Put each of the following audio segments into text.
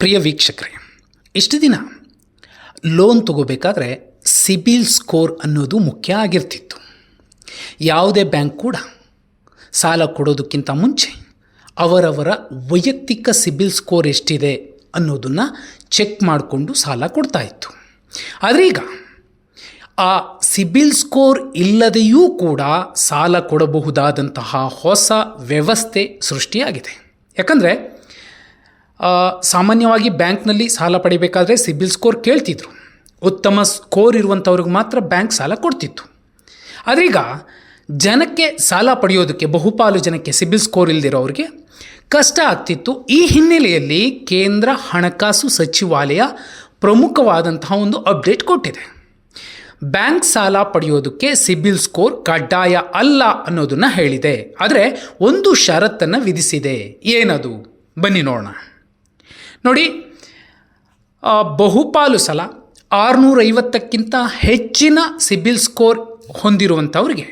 ಪ್ರಿಯ ವೀಕ್ಷಕರೇ, ಇಷ್ಟು ದಿನ ಲೋನ್ ತಗೋಬೇಕಾದ್ರೆ ಸಿಬಿಲ್ ಸ್ಕೋರ್ ಅನ್ನೋದು ಮುಖ್ಯ ಆಗಿರ್ತಿತ್ತು. ಯಾವುದೇ ಬ್ಯಾಂಕ್ ಕೂಡ ಸಾಲ ಕೊಡೋದಕ್ಕಿಂತ ಮುಂಚೆ ಅವರವರ ವೈಯಕ್ತಿಕ ಸಿಬಿಲ್ ಸ್ಕೋರ್ ಎಷ್ಟಿದೆ ಅನ್ನೋದನ್ನು ಚೆಕ್ ಮಾಡಿಕೊಂಡು ಸಾಲ ಕೊಡ್ತಾ ಇತ್ತು. ಆದರೆ ಈಗ ಆ ಸಿಬಿಲ್ ಸ್ಕೋರ್ ಇಲ್ಲದೆಯೂ ಕೂಡ ಸಾಲ ಕೊಡಬಹುದಾದಂತಹ ಹೊಸ ವ್ಯವಸ್ಥೆ ಸೃಷ್ಟಿಯಾಗಿದೆ. ಯಾಕಂದರೆ ಸಾಮಾನ್ಯವಾಗಿ ಬ್ಯಾಂಕ್ನಲ್ಲಿ ಸಾಲ ಪಡಿಬೇಕಾದ್ರೆ ಸಿಬಿಲ್ ಸ್ಕೋರ್ ಕೇಳ್ತಿದ್ರು. ಉತ್ತಮ ಸ್ಕೋರ್ ಇರುವಂಥವ್ರಿಗೆ ಮಾತ್ರ ಬ್ಯಾಂಕ್ ಸಾಲ ಕೊಡ್ತಿತ್ತು. ಆದ್ರೀಗ ಜನಕ್ಕೆ ಸಾಲ ಪಡೆಯೋದಕ್ಕೆ, ಬಹುಪಾಲು ಜನಕ್ಕೆ ಸಿಬಿಲ್ ಸ್ಕೋರ್ ಇಲ್ದಿರೋರಿಗೆ ಕಷ್ಟ ಆಗ್ತಿತ್ತು. ಈ ಹಿನ್ನೆಲೆಯಲ್ಲಿ ಕೇಂದ್ರ ಹಣಕಾಸು ಸಚಿವಾಲಯ ಪ್ರಮುಖವಾದಂತಹ ಒಂದು ಅಪ್ಡೇಟ್ ಕೊಟ್ಟಿದೆ. ಬ್ಯಾಂಕ್ ಸಾಲ ಪಡೆಯೋದಕ್ಕೆ ಸಿಬಿಲ್ ಸ್ಕೋರ್ ಕಡ್ಡಾಯ ಅಲ್ಲ ಅನ್ನೋದನ್ನು ಹೇಳಿದೆ. ಆದರೆ ಒಂದು ಷರತ್ತನ್ನು ವಿಧಿಸಿದೆ. ಏನದು? ಬನ್ನಿ ನೋಡೋಣ. ನೋಡಿ ಬಹುಪಾಲು ಸಲ ಆರುನೂರೈವತ್ತಕ್ಕಿಂತ ಹೆಚ್ಚಿನ ಸಿಬಿಲ್ ಸ್ಕೋರ್ ಹೊಂದಿರುವಂಥವ್ರಿಗೆ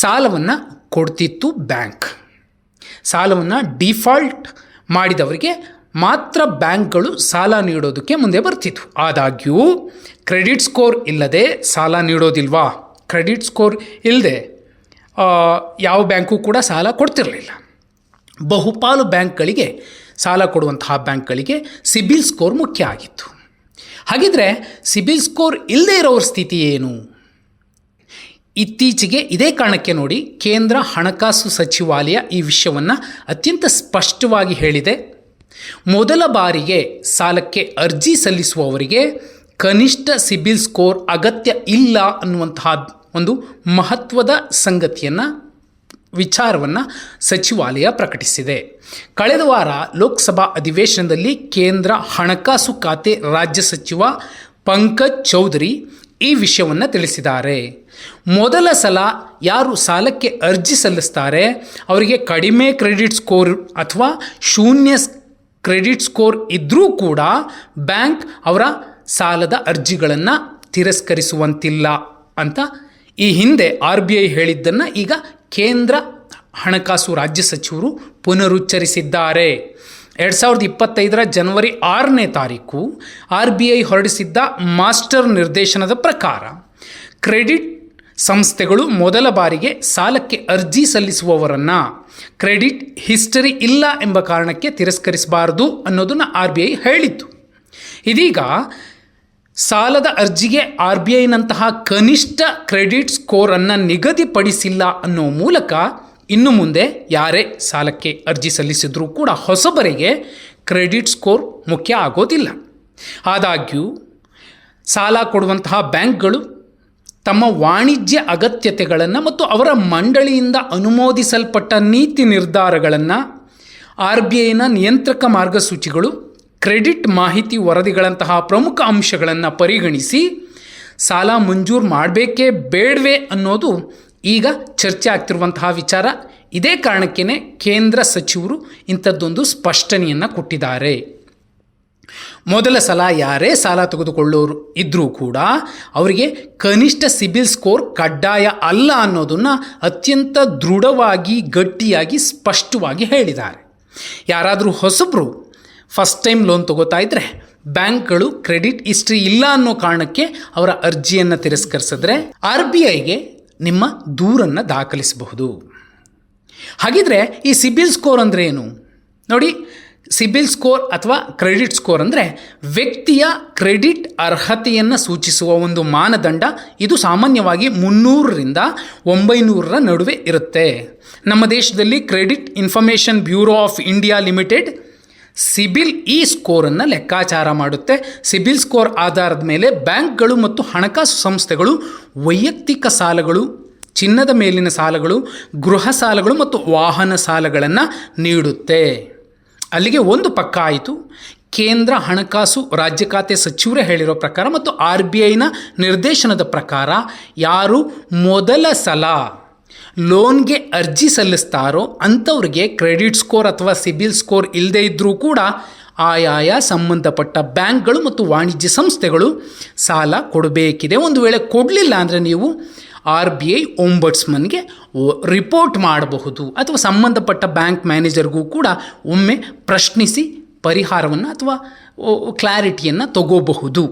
ಸಾಲವನ್ನು ಕೊಡ್ತಿತ್ತು ಬ್ಯಾಂಕ್. ಸಾಲವನ್ನು ಡಿಫಾಲ್ಟ್ ಮಾಡಿದವರಿಗೆ ಮಾತ್ರ ಬ್ಯಾಂಕ್ಗಳು ಸಾಲ ನೀಡೋದಕ್ಕೆ ಮುಂದೆ ಬರ್ತಿತ್ತು. ಆದಾಗ್ಯೂ, ಕ್ರೆಡಿಟ್ ಸ್ಕೋರ್ ಇಲ್ಲದೆ ಸಾಲ ನೀಡೋದಿಲ್ವಾ? ಕ್ರೆಡಿಟ್ ಸ್ಕೋರ್ ಇಲ್ಲದೆ ಯಾವ ಬ್ಯಾಂಕು ಕೂಡ ಸಾಲ ಕೊಡ್ತಿರಲಿಲ್ಲ. ಬಹುಪಾಲು ಬ್ಯಾಂಕ್ಗಳಿಗೆ ಸಾಲ ಕೊಡುವಂತಹ ಬ್ಯಾಂಕ್ಗಳಿಗೆ ಸಿಬಿಲ್ ಸ್ಕೋರ್ ಮುಖ್ಯ ಆಗಿತ್ತು. ಹಾಗಿದ್ರೆ ಸಿಬಿಲ್ ಸ್ಕೋರ್ ಇಲ್ಲದೇ ಇರೋರ ಸ್ಥಿತಿ ಏನು? ಇತ್ತೀಚೆಗೆ ಇದೇ ಕಾರಣಕ್ಕೆ ನೋಡಿ ಕೇಂದ್ರ ಹಣಕಾಸು ಸಚಿವಾಲಯ ಈ ವಿಷಯವನ್ನು ಅತ್ಯಂತ ಸ್ಪಷ್ಟವಾಗಿ ಹೇಳಿದೆ. ಮೊದಲ ಬಾರಿಗೆ ಸಾಲಕ್ಕೆ ಅರ್ಜಿ ಸಲ್ಲಿಸುವವರಿಗೆ ಕನಿಷ್ಠ ಸಿಬಿಲ್ ಸ್ಕೋರ್ ಅಗತ್ಯ ಇಲ್ಲ ಅನ್ನುವಂತಹ ಒಂದು ಮಹತ್ವದ ಸಂಗತಿಯನ್ನು ವಿಚಾರವನ್ನು ಸಚಿವಾಲಯ ಪ್ರಕಟಿಸಿದೆ. ಕಳೆದ ವಾರ ಲೋಕಸಭಾ ಅಧಿವೇಶನದಲ್ಲಿ ಕೇಂದ್ರ ಹಣಕಾಸು ಖಾತೆ ರಾಜ್ಯ ಸಚಿವ ಪಂಕಜ್ ಚೌಧರಿ ಈ ವಿಷಯವನ್ನು ತಿಳಿಸಿದ್ದಾರೆ. ಮೊದಲ ಸಲ ಯಾರು ಸಾಲಕ್ಕೆ ಅರ್ಜಿ ಸಲ್ಲಿಸ್ತಾರೆ, ಅವರಿಗೆ ಕಡಿಮೆ ಕ್ರೆಡಿಟ್ ಸ್ಕೋರ್ ಅಥವಾ ಶೂನ್ಯ ಕ್ರೆಡಿಟ್ ಸ್ಕೋರ್ ಇದ್ದರೂ ಕೂಡ ಬ್ಯಾಂಕ್ ಅವರ ಸಾಲದ ಅರ್ಜಿಗಳನ್ನು ತಿರಸ್ಕರಿಸುವಂತಿಲ್ಲ ಅಂತ ಈ ಹಿಂದೆ ಆರ್ ಬಿ ಐ ಹೇಳಿದ್ದನ್ನು ಈಗ ಕೇಂದ್ರ ಹಣಕಾಸು ರಾಜ್ಯ ಸಚಿವರು ಪುನರುಚ್ಚರಿಸಿದ್ದಾರೆ. ಎರಡು ಸಾವಿರದ ಇಪ್ಪತ್ತೈದರ ಜನವರಿ ಆರನೇ ತಾರೀಕು ಆರ್ ಬಿ ಐ ಹೊರಡಿಸಿದ್ದ ಮಾಸ್ಟರ್ ನಿರ್ದೇಶನದ ಪ್ರಕಾರ ಕ್ರೆಡಿಟ್ ಸಂಸ್ಥೆಗಳು ಮೊದಲ ಬಾರಿಗೆ ಸಾಲಕ್ಕೆ ಅರ್ಜಿ ಸಲ್ಲಿಸುವವರನ್ನು ಕ್ರೆಡಿಟ್ ಹಿಸ್ಟರಿ ಇಲ್ಲ ಎಂಬ ಕಾರಣಕ್ಕೆ ತಿರಸ್ಕರಿಸಬಾರದು ಅನ್ನೋದನ್ನು ಆರ್ ಬಿ ಐ ಹೇಳಿತ್ತು. ಇದೀಗ ಸಾಲದ ಅರ್ಜಿಗೆ ಆರ್ ಬಿ ಐನಂತಹ ಕನಿಷ್ಠ ಕ್ರೆಡಿಟ್ ಸ್ಕೋರನ್ನು ನಿಗದಿಪಡಿಸಿಲ್ಲ ಅನ್ನೋ ಮೂಲಕ ಇನ್ನು ಮುಂದೆ ಯಾರೇ ಸಾಲಕ್ಕೆ ಅರ್ಜಿ ಸಲ್ಲಿಸಿದರೂ ಕೂಡ ಹೊಸಬರಿಗೆ ಕ್ರೆಡಿಟ್ ಸ್ಕೋರ್ ಮುಖ್ಯ ಆಗೋದಿಲ್ಲ. ಆದಾಗ್ಯೂ, ಸಾಲ ಕೊಡುವಂತಹ ಬ್ಯಾಂಕ್ಗಳು ತಮ್ಮ ವಾಣಿಜ್ಯ ಅಗತ್ಯತೆಗಳನ್ನು ಮತ್ತು ಅವರ ಮಂಡಳಿಯಿಂದ ಅನುಮೋದಿಸಲ್ಪಟ್ಟ ನೀತಿ ನಿರ್ಧಾರಗಳನ್ನು ಆರ್ ಬಿ ಐನ ನಿಯಂತ್ರಕ ಮಾರ್ಗಸೂಚಿಗಳು ಕ್ರೆಡಿಟ್ ಮಾಹಿತಿ ವರದಿಗಳಂತಹ ಪ್ರಮುಖ ಅಂಶಗಳನ್ನು ಪರಿಗಣಿಸಿ ಸಾಲ ಮಂಜೂರು ಮಾಡಬೇಕೇ ಬೇಡವೇ ಅನ್ನೋದು ಈಗ ಚರ್ಚೆ ಆಗ್ತಿರುವಂತಹ ವಿಚಾರ. ಇದೇ ಕಾರಣಕ್ಕೇ ಕೇಂದ್ರ ಸಚಿವರು ಇಂಥದ್ದೊಂದು ಸ್ಪಷ್ಟನೆಯನ್ನು ಕೊಟ್ಟಿದ್ದಾರೆ. ಮೊದಲ ಸಲ ಯಾರೇ ಸಾಲ ತೆಗೆದುಕೊಳ್ಳೋರು ಇದ್ದರೂ ಕೂಡ ಅವರಿಗೆ ಕನಿಷ್ಠ ಸಿಬಿಲ್ ಸ್ಕೋರ್ ಕಡ್ಡಾಯ ಅಲ್ಲ ಅನ್ನೋದನ್ನು ಅತ್ಯಂತ ದೃಢವಾಗಿ, ಗಟ್ಟಿಯಾಗಿ, ಸ್ಪಷ್ಟವಾಗಿ ಹೇಳಿದ್ದಾರೆ. ಯಾರಾದರೂ ಹೊಸಬರು ಫಸ್ಟ್ ಟೈಮ್ ಲೋನ್ ತಗೋತಾ ಇದ್ದರೆ ಬ್ಯಾಂಕ್ಗಳು ಕ್ರೆಡಿಟ್ ಹಿಸ್ಟ್ರಿ ಇಲ್ಲ ಅನ್ನೋ ಕಾರಣಕ್ಕೆ ಅವರ ಅರ್ಜಿಯನ್ನು ತಿರಸ್ಕರಿಸಿದ್ರೆ ಆರ್ ಬಿ ಐಗೆ ನಿಮ್ಮ ದೂರನ್ನು ದಾಖಲಿಸಬಹುದು. ಹಾಗಿದ್ರೆ ಈ ಸಿಬಿಲ್ ಸ್ಕೋರ್ ಅಂದರೆ ಏನು? ನೋಡಿ, ಸಿಬಿಲ್ ಸ್ಕೋರ್ ಅಥವಾ ಕ್ರೆಡಿಟ್ ಸ್ಕೋರ್ ಅಂದರೆ ವ್ಯಕ್ತಿಯ ಕ್ರೆಡಿಟ್ ಅರ್ಹತೆಯನ್ನು ಸೂಚಿಸುವ ಒಂದು ಮಾನದಂಡ. ಇದು ಸಾಮಾನ್ಯವಾಗಿ ಮುನ್ನೂರರಿಂದ ಒಂಬೈನೂರರ ನಡುವೆ ಇರುತ್ತೆ. ನಮ್ಮ ದೇಶದಲ್ಲಿ Credit Information Bureau of India Limited CIBIL ಈ ಸ್ಕೋರನ್ನು ಲೆಕ್ಕಾಚಾರ ಮಾಡುತ್ತೆ. ಸಿಬಿಲ್ ಸ್ಕೋರ್ ಆಧಾರದ ಮೇಲೆ ಬ್ಯಾಂಕ್ಗಳು ಮತ್ತು ಹಣಕಾಸು ಸಂಸ್ಥೆಗಳು, ವೈಯಕ್ತಿಕ ಸಾಲಗಳು, ಚಿನ್ನದ ಮೇಲಿನ ಸಾಲಗಳು, ಗೃಹ ಸಾಲಗಳು ಮತ್ತು ವಾಹನ ಸಾಲಗಳನ್ನು ನೀಡುತ್ತೆ. ಅಲ್ಲಿಗೆ ಒಂದು ಪಕ್ಕ ಆಯಿತು. ಕೇಂದ್ರ ಹಣಕಾಸು ರಾಜ್ಯ ಖಾತೆ ಸಚಿವರೇ ಹೇಳಿರೋ ಪ್ರಕಾರ ಮತ್ತು ಆರ್ ಬಿ ಐನ ನಿರ್ದೇಶನದ ಪ್ರಕಾರ ಯಾರು ಮೊದಲ ಸಲ ಲೋನ್ಗೆ ಅರ್ಜಿ ಸಲ್ಲಿಸ್ತಾರೋ ಅಂಥವ್ರಿಗೆ ಕ್ರೆಡಿಟ್ ಸ್ಕೋರ್ ಅಥವಾ ಸಿಬಿಲ್ ಸ್ಕೋರ್ ಇಲ್ಲದೇ ಇದ್ದರೂ ಕೂಡ ಆಯಾಯ ಸಂಬಂಧಪಟ್ಟ ಬ್ಯಾಂಕ್ಗಳು ಮತ್ತು ವಾಣಿಜ್ಯ ಸಂಸ್ಥೆಗಳು ಸಾಲ ಕೊಡಬೇಕಿದೆ. ಒಂದು ವೇಳೆ ಕೊಡಲಿಲ್ಲ ಅಂದರೆ ನೀವು ಆರ್ ಬಿ ಐ ಒಂಬಟ್ಸ್ಮನ್ಗೆ ರಿಪೋರ್ಟ್ ಮಾಡಬಹುದು. ಅಥವಾ ಸಂಬಂಧಪಟ್ಟ ಬ್ಯಾಂಕ್ ಮ್ಯಾನೇಜರ್ಗೂ ಕೂಡ ಒಮ್ಮೆ ಪ್ರಶ್ನಿಸಿ ಪರಿಹಾರವನ್ನು ಅಥವಾ ಕ್ಲಾರಿಟಿಯನ್ನು ತಗೋಬಹುದು.